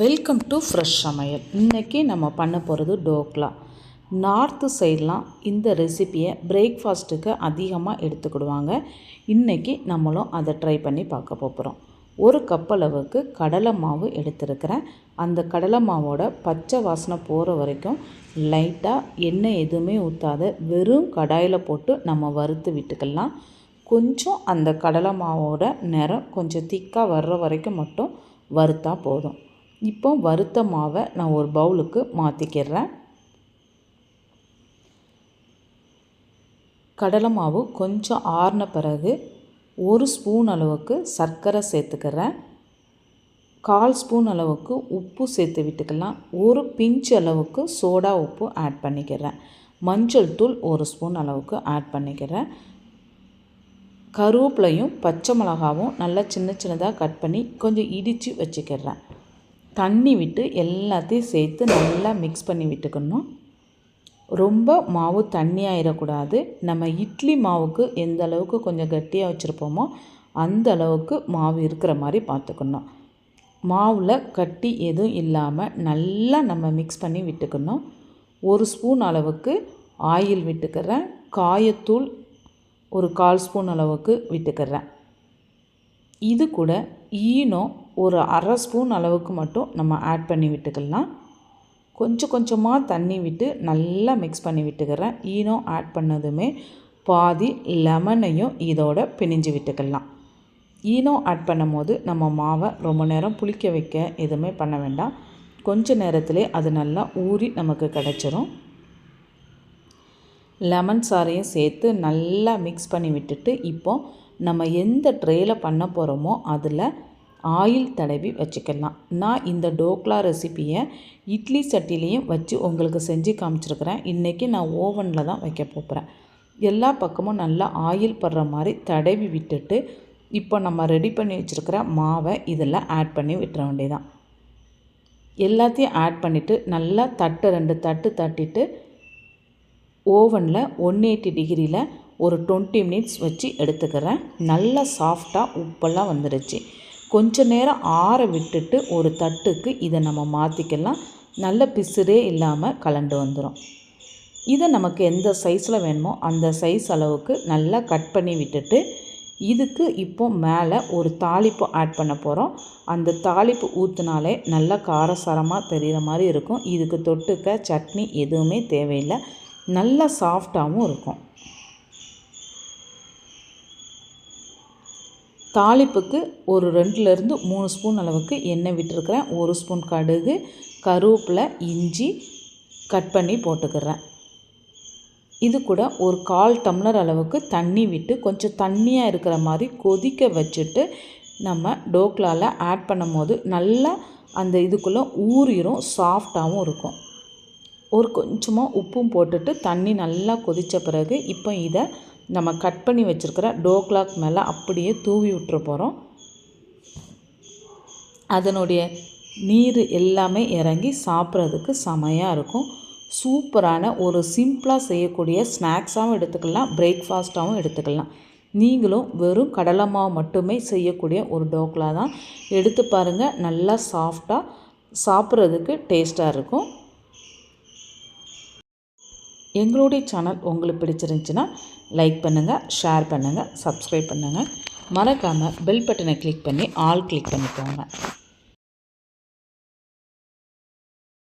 Welcome to fresh சமையல். இன்றைக்கி நம்ம பண்ண போகிறது டோக்லா. நார்த்து சைட்லாம் இந்த ரெசிப்பியை பிரேக்ஃபாஸ்ட்டுக்கு அதிகமாக எடுத்துக்கிடுவாங்க. இன்றைக்கி நம்மளும் அதை ட்ரை பண்ணி பார்க்க போகிறோம் ஒரு கப் அளவுக்கு கடலை மாவு எடுத்துருக்கிறேன். அந்த கடலை மாவோட பச்சை வாசனை போகிற வரைக்கும் லைட்டாக எண்ணெய் எதுவுமே ஊற்றாத வெறும் கடாயில் போட்டு நம்ம வறுத்து விட்டுக்கலாம். கொஞ்சம் அந்த கடலை மாவோட நிறம் கொஞ்சம் திக்காக வர்ற வரைக்கும் மட்டும் வறுத்தா போதும். இப்போ வறுத்த மாவை நான் ஒரு பவுலுக்கு மாற்றிக்கிறேன் கடலை மாவு கொஞ்சம் ஆறின பிறகு ஒரு ஸ்பூன் அளவுக்கு சர்க்கரை சேர்த்துக்கிறேன். கால் ஸ்பூன் அளவுக்கு உப்பு சேர்த்து விட்டுக்கலாம். ஒரு பிஞ்ச் அளவுக்கு சோடா உப்பு ஆட் பண்ணிக்கிறேன். மஞ்சள் தூள் ஒரு ஸ்பூன் அளவுக்கு ஆட் பண்ணிக்கிறேன். கருவேப்பிலையும் பச்சை மிளகாவும் நல்லா சின்ன சின்னதாக கட் பண்ணி கொஞ்சம் இடித்து வச்சுக்கிறேன். தண்ணி விட்டு எல்லாத்தையும் சேர்த்து நல்லா மிக்ஸ் பண்ணி விட்டுக்கணும். ரொம்ப மாவு தண்ணி ஆயிடக்கூடாது நம்ம இட்லி மாவுக்கு எந்த அளவுக்கு கொஞ்சம் கட்டியாக வச்சுருப்போமோ அந்த அளவுக்கு மாவு இருக்கிற மாதிரி பார்த்துக்கணும். மாவில் கட்டி எதுவும் இல்லாமல் நல்லா நம்ம மிக்ஸ் பண்ணி விட்டுக்கணும். ஒரு ஸ்பூன் அளவுக்கு ஆயில் விட்டுக்கிறேன். காயத்தூள் ஒரு கால் ஸ்பூன் அளவுக்கு விட்டுக்கிறேன். இது கூட ஈனோ ஒரு அரை ஸ்பூன் அளவுக்கு மட்டும் நம்ம ஆட் பண்ணி விட்டுக்கலாம். கொஞ்சம் கொஞ்சமாக தண்ணி விட்டு நல்லா மிக்ஸ் பண்ணி விட்டுக்கிறேன். ஈனோ ஆட் பண்ணதுமே பாதி லெமனையும் இதோட பிணிஞ்சு விட்டுக்கலாம். ஈனோ ஆட் பண்ணும் போது நம்ம மாவை ரொம்ப நேரம் புளிக்க வைக்க எதுவுமே பண்ண வேண்டாம். கொஞ்ச நேரத்திலே அது நல்லா ஊறி நமக்கு கிடச்சிரும். லெமன் சாறையும் சேர்த்து நல்லா மிக்ஸ் பண்ணி விட்டுட்டு இப்போது நம்ம எந்த ட்ரேயில் பண்ண போகிறோமோ அதில் ஆயில் தடவி வச்சுக்கலாம். நான் இந்த டோக்லா ரெசிப்பியை இட்லி சட்டிலையும் வச்சு உங்களுக்கு செஞ்சு காமிச்சிருக்கிறேன். இன்றைக்கி நான் ஓவனில் தான் வைக்க போகிறேன். எல்லா பக்கமும் நல்லா ஆயில் படுற மாதிரி தடவி விட்டுட்டு இப்போ நம்ம ரெடி பண்ணி வச்சுருக்கிற மாவை இதில் ஆட் பண்ணி விட்டுற வேண்டியதான் எல்லாத்தையும் ஆட் பண்ணிவிட்டு நல்லா தட்டு ரெண்டு தட்டு தட்டிட்டு ஓவனில் ஒன் எயிட்டி டிகிரியில் ஒரு டுவெண்ட்டி மினிட்ஸ் வச்சு எடுத்துக்கிறேன். நல்லா சாஃப்டாக உப்பெல்லாம் வந்துடுச்சு கொஞ்ச நேரம் ஆற விட்டுட்டு ஒரு தட்டுக்கு இதை நம்ம மாற்றிக்கலாம் நல்ல பிசுரே இல்லாமல் கலண்டு வந்துடும் இதை நமக்கு எந்த சைஸில் வேணுமோ அந்த சைஸ் அளவுக்கு நல்லா கட் பண்ணி விட்டுட்டு இதுக்கு இப்போ மேலே ஒரு தாளிப்பு ஆட் பண்ண போகிறோம் அந்த தாளிப்பு ஊற்றினாலே நல்லா காரசாரமாக தெரிகிற மாதிரி இருக்கும். இதுக்கு தொட்டுக்க சட்னி எதுவுமே தேவையில்லை. நல்லா சாஃப்டாகவும் இருக்கும். தாளிப்புக்கு ஒரு ரெண்டுலேருந்து மூணு ஸ்பூன் அளவுக்கு எண்ணெய் விட்டுருக்குறேன். ஒரு ஸ்பூன் கடுகு கருவேப்பிலை இஞ்சி கட் பண்ணி போட்டுக்கிறேன். இது கூட ஒரு கால் டம்ளர் அளவுக்கு தண்ணி விட்டு கொஞ்சம் தண்ணியாக இருக்கிற மாதிரி கொதிக்க வச்சுட்டு நம்ம டோக்லாவில் ஆட் பண்ணும் போது நல்லா அந்த இதுக்குள்ளே ஊறிடும் சாஃப்டாகவும் இருக்கும். ஒரு கொஞ்சமாக உப்பும் போட்டுட்டு தண்ணி நல்லா கொதித்த பிறகு இப்போ இதை நம்ம கட் பண்ணி வச்சுருக்கிற டோக்லாக் மேலே அப்படியே தூவி விட்டுற போகிறோம் அதனுடைய நீர் எல்லாமே இறங்கி சாப்பிட்றதுக்கு செமையாக இருக்கும். சூப்பரான ஒரு சிம்பிளாக செய்யக்கூடிய ஸ்நாக்ஸாகவும் எடுத்துக்கலாம் பிரேக்ஃபாஸ்ட்டாகவும் எடுத்துக்கலாம். நீங்களும் வெறும் கடலை மாவு மட்டுமே செய்யக்கூடிய ஒரு டோக்லா தான். எடுத்து பாருங்கள் நல்லா சாஃப்டாக சாப்பிட்றதுக்கு டேஸ்ட்டாக இருக்கும். எங்களுடைய சேனல் உங்களுக்கு பிடிச்சிருந்துச்சின்னா லைக் பண்ணுங்கள் ஷேர் பண்ணுங்கள் சப்ஸ்கிரைப் பண்ணுங்கள் மறக்காமல் பெல் பட்டனை கிளிக் பண்ணி ஆல் கிளிக் பண்ணிக்கோங்க.